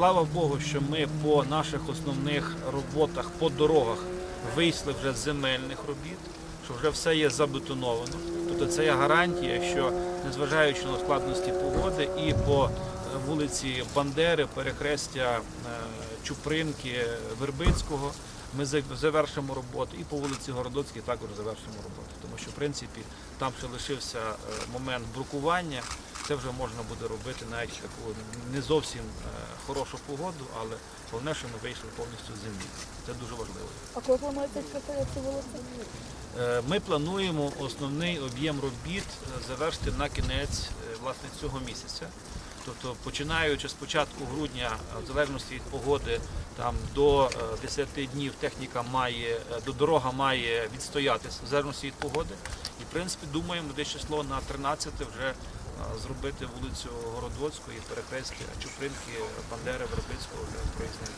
Слава Богу, що ми по наших основних роботах по дорогах вийшли вже з земельних робіт, що вже все є забетоновано. Тобто це є гарантія, що незважаючи на складності погоди, і по е, вулиці Бандери, перехрестя е, Чупринки, Вербицького. Ми завершимо роботу і по вулиці Городоцькій також завершимо роботу, тому що в принципі там ще лишився е, момент брукування. Це вже можна буде робити навіть таку не зовсім хорошу погоду, але головне, що ми вийшли повністю з землі. Це дуже важливо. А коли планується ці вулиці? Ми плануємо основний об'єм робіт е, завершити на кінець е, власне цього місяця. Тобто, починаючи з початку грудня, е, в залежності від погоди, там до е, 10 днів техніка має до дорога має відстоятися в залежності від погоди. І в принципі думаємо, десь число на 13 вже зробити вулицю Городоцької, перехрестя Чупринки, Бандери, Вербицького вже проїзним